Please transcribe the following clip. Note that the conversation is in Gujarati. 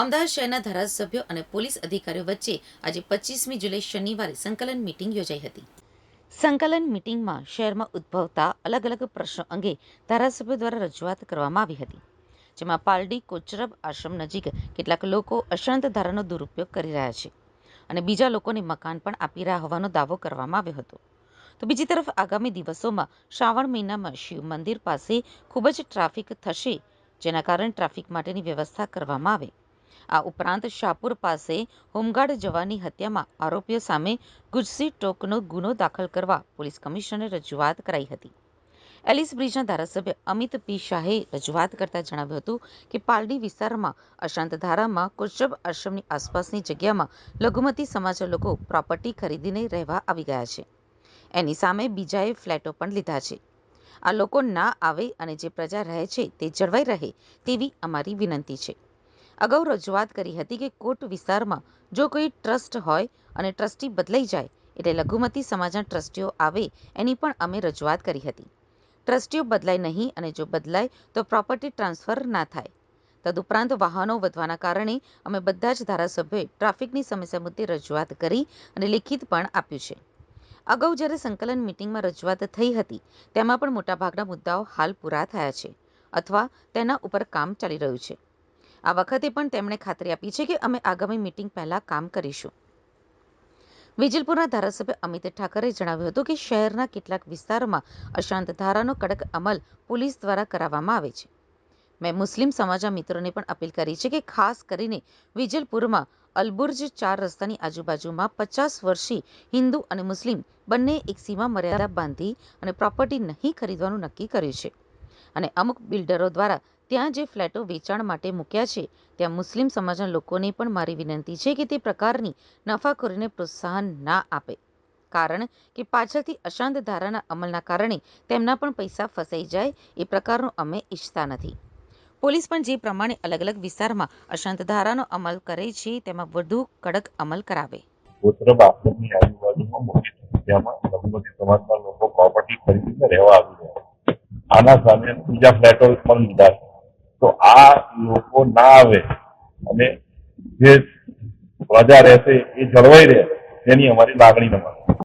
અમદાવાદ શહેરના ધારાસભ્યો અને પોલીસ અધિકારીઓ વચ્ચે આજે પચીસમી જુલાઈ શનિવારે સંકલન મિટિંગ યોજાઈ હતી. સંકલન મિટિંગમાં શહેરમાં ઉદ્ભવતા અલગ અલગ પ્રશ્નો અંગે ધારાસભ્યો દ્વારા રજૂઆત કરવામાં આવી હતી, જેમાં પાલડી કોચરબ આશ્રમ નજીક કેટલાક લોકો અશાંત ધારાનો દુરુપયોગ કરી રહ્યા છે અને બીજા લોકોને મકાન પણ આપી રહ્યા હોવાનો દાવો કરવામાં આવ્યો હતો. તો બીજી તરફ આગામી દિવસોમાં શ્રાવણ મહિનામાં શિવ મંદિર પાસે ખૂબ જ ટ્રાફિક થશે, જેના કારણે ટ્રાફિક માટેની વ્યવસ્થા કરવામાં આવે. આ ઉપરાંત શાહપુર પાસે હોમગાર્ડ જવાની હત્યામાં આરોપીઓ સામે ગુજસી ટોકનો ગુનો દાખલ કરવા પોલીસ કમિશનરે રજૂઆત કરાઈ હતી. એલિસ બ્રિજના ધારાસભ્ય અમિત પી શાહે રજૂઆત કરતા જણાવ્યું હતું કે પાલડી વિસ્તારમાં અશાંત ધારામાં કોચરબ આશ્રમની આસપાસની જગ્યામાં લઘુમતી સમાજના લોકો પ્રોપર્ટી ખરીદીને રહેવા આવી ગયા છે. એની સામે બીજાએ ફ્લેટો પણ લીધા છે. આ લોકો ના આવે અને જે પ્રજા રહે છે તે જળવાઈ રહે તેવી અમારી વિનંતી છે. અગાઉ રજૂઆત કરી હતી કે કોટ વિસ્તારમાં જો કોઈ ટ્રસ્ટ હોય અને ટ્રસ્ટી બદલાઈ જાય એટલે લઘુમતી સમાજના ટ્રસ્ટીઓ આવે એની પણ અમે રજૂઆત કરી હતી. ટ્રસ્ટીઓ બદલાય નહીં અને જો બદલાય તો પ્રોપર્ટી ટ્રાન્સફર ના થાય. તદુપરાંત વાહનો વધવાના કારણે અમે બધા જ ધારાસભ્યોએ ટ્રાફિકની સમસ્યા મુદ્દે રજૂઆત કરી અને લેખિત પણ આપ્યું છે. અગાઉ જ્યારે સંકલન મિટિંગમાં રજૂઆત થઈ હતી, તેમાં પણ મોટાભાગના મુદ્દાઓ હાલ પૂરા થયા છે અથવા તેના ઉપર કામ ચાલી રહ્યું છે. આ વખતે પણ તેમણે ખાતરી આપી છે કે અમે આગામી મિટિંગ પહેલાં કામ કરીશું. વિજલપુરના ધારાસભ્ય અમિત ઠાકરે જણાવ્યું હતું કે શહેરના કેટલાક વિસ્તારોમાં અશાંત ધારાનો કડક અમલ પોલીસ દ્વારા કરાવવામાં આવે છે. મેં મુસ્લિમ સમાજના મિત્રોને પણ અપીલ કરી છે કે ખાસ કરીને વિજલપુરમાં અલબુર્જ ચાર રસ્તાની આજુબાજુમાં પચાસ વર્ષી હિન્દુ અને મુસ્લિમ બંને એક સીમા મર્યાદા બાંધી અને પ્રોપર્ટી નહીં ખરીદવાનું નક્કી કર્યું છે. અને અમુક બિલ્ડરો દ્વારા ત્યાં જે ફ્લેટો વેચાણ માટે મૂક્યા છે, ત્યાં મુસ્લિમ સમાજના લોકોને પણ મારી વિનંતી છે કે તે પ્રકારની નફાખોરીને પ્રોત્સાહન ના આપે. કારણ કે પાછળથી અશાંત ધારાના અમલના કારણે તેમના પણ પૈસા ફસાઈ જાય એ પ્રકારનું અમે ઈચ્છતા નથી. પોલીસ પણ જે પ્રમાણે અલગ અલગ વિસ્તારમાં અશાંત ધારાનો અમલ કરે છે, તેમાં વધુ કડક અમલ કરાવે. સમાજના લોકો પ્રોપર્ટી ખરીદીને રહેવા આવી રહ્યા આના સામે બીજા ફ્લેટો પણ લીધા તો આ લોકો ના આવે. અને જે પ્રજા રહેશે એ જળવાઈ રહે, તેની અમારી લાગણી નમાશે